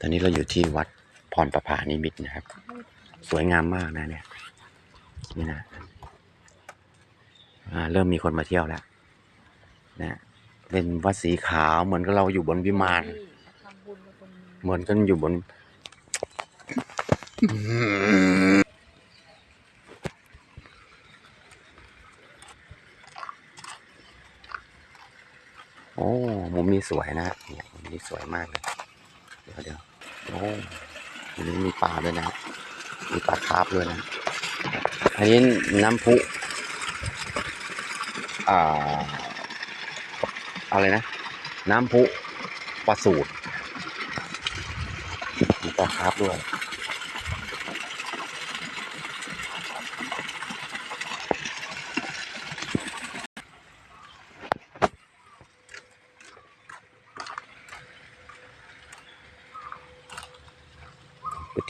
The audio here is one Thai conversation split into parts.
ตอนนี้เราอยู่ที่วัดพรประภานิมิตนะครับ สวยงามมากนะเนี่ยนี่นะเริ่มมีคนมาเที่ยวแล้วนะเป็นวัดสีขาวเหมือนกับเราอยู่บนวิมานเหมือนกันอยู่บนโอ้มุมนี้สวยนะเนี่ยมุมนี้สวยมากเลย เดี๋ยวเดี๋ยว โอ้อันนี้มีปลาด้วยนะ มีปลาคาร์ฟด้วยนะ อันนี้น้ำพุ อ่า อะไรนะ น้ำพุปลาสูตรมีปลาคาร์ฟด้วย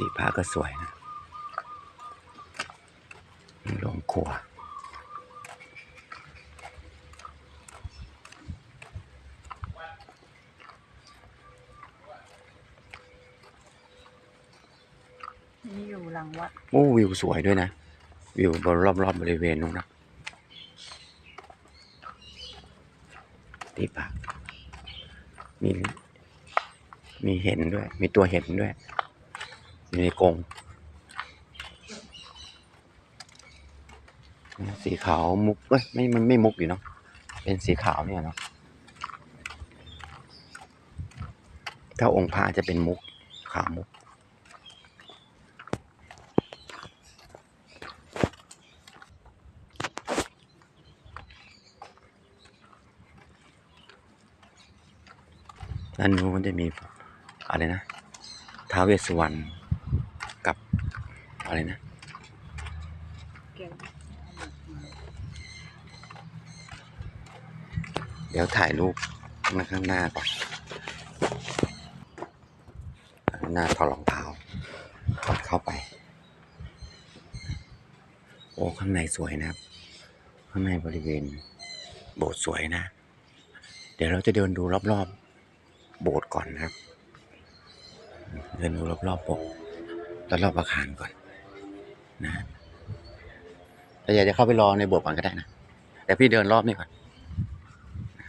กุฏิพระก็สวยนะมีโรงครัวนี่อยู่หลังวัดโอ้วิวสวยด้วยนะ วิวบนรอบๆบบริเวณนู้นนะที่ปากมี มีเห็นด้วย มีตัวเห็นด้วย อยู่ในกรงสีขาวมุกเอ้ยไม่มันไม่มุกอยู่เนาะเป็นสีขาวเนี่ยเนาะถ้าองค์พระจะเป็นมุกขาวมุกด้านนู้นมันจะมีอะไรนะท้าวเวสสุวรรณ อะไรนะเดี๋ยวถ่ายรูปมาข้างหน้าก่อนข้างหน้าถอดรองเท้าถอดเข้าไป โอ้ข้างในสวยนะครับ ข้างในบริเวณ โบสถ์สวยนะ เดี๋ยวเราจะเดินดูรอบๆ โบสถ์ก่อนนะครับ เดินดูรอบๆโบสถ์รอบๆอาคารก่อน นะแต่อยากจะเข้าไปรอในโบสถ์ก่อนก็ได้นะแต่พี่เดินรอบนี้ก่อน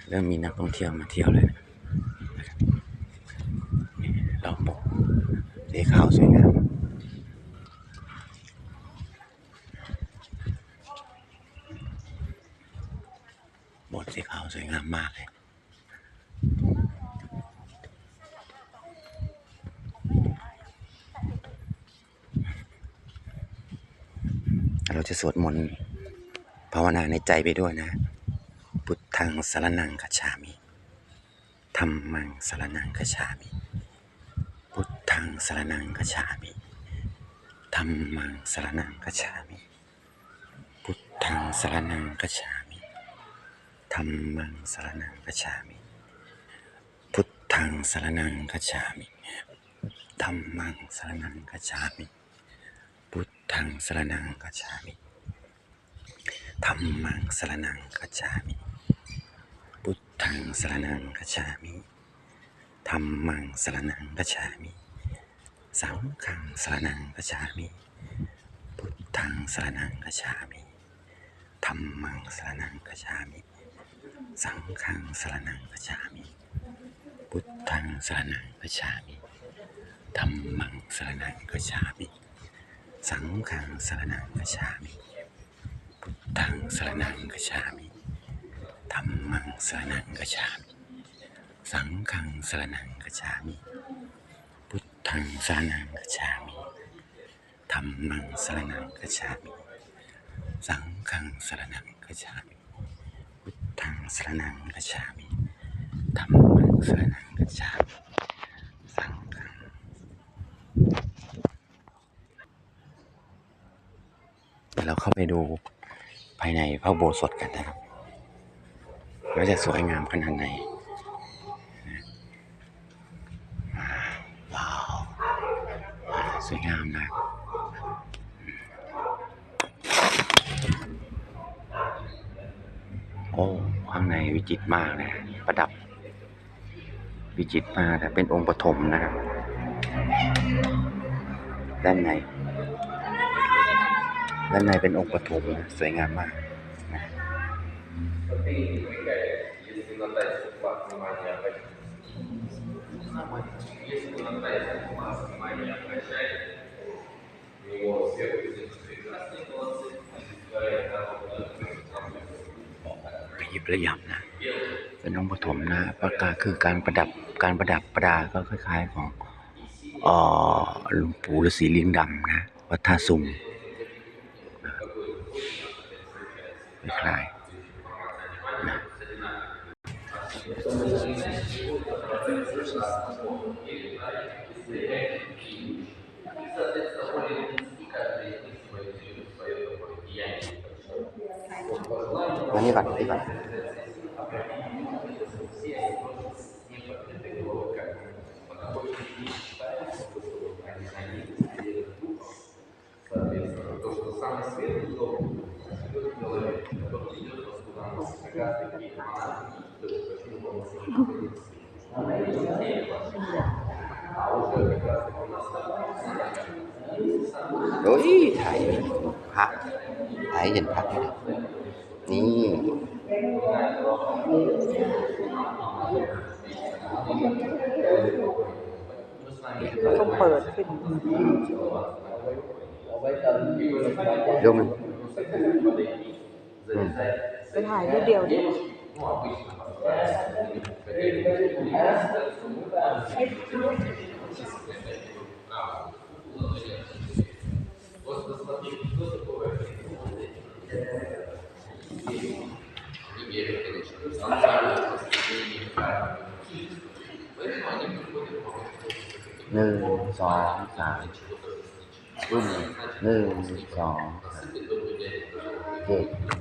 เริ่มมีนักท่องเที่ยวมาเที่ยวเลยนะรอบโบสถ์สีขาวสวยงามโบสถ์สีขาวสวยงามมากเลย เราจะสวดมนต์ภาวนาในใจไปด้วยนะ พุทธังสารนังคัจฉามิธรรมังสารนังคัจฉามิ พุทธังสารนังคัจฉามิธรรมังสารนังคัจฉามิ พุทธังสารนังคัจฉามิธรรมังสารนังคัจฉามิ พุทธังสารนังคัจฉามิธรรมังสารนังคัจฉามิ พุทธังสรนังกัจฉามิธัมมังสรนังกัจฉามิ พุทธังสรนังกัจฉามิธัมมังสรนังกัจฉามิ สังฆังสรนังกัจฉามิ พุทธังสรนังกัจฉามิธัมมังสรนังกัจฉามิ สังฆังสรนังกัจฉามิ พุทธังสรนังกัจฉามิธัมมังสรนังกัจฉามิ สังฆังสรนังกัจฉามิพุทธังสรนังกัจฉามิธัมมังสรนังกัจฉามิสังฆังสรนังกัจฉามิ พุทธังสรนังกัจฉามิธัมมังสรนังกัจฉามิ สังฆังสรนังกัจฉามิ พุทธังสรนังกัจฉามิธัมมังสรนังกัจฉามิ สังฆัง เดี๋ยวเราเข้าไปดูภายในพระโบสถกันนะครับว่าจะสวยงามขนาดไหนว้าวสวยงามนะโอ้ข้างในวิจิตรมากนะ ประดับ วิจิตรมากแต่เป็นองค์ปฐมนะครับ ด้านใน ด้านในเป็นองค์ปฐมนะสวยงามมากนะยิบระยับนะ เป็นองค์ปฐมนะประกาคือการประดับการประดับประดาก็คล้ายๆของออหลวงปู่ฤาษีลิงดำนะ วัดท่าซุง หรือคลายนะมานี่ก่อนนี่ก่อน โอ้ยถ่ายพระถ่ายเห็นพระเลยนี่ ต้องเปิดขึ้นดูมันอืม ไปถ่ายรูปเดียวดิหนึ่งสองสามรุ่นหนึ่งสองสามโอเค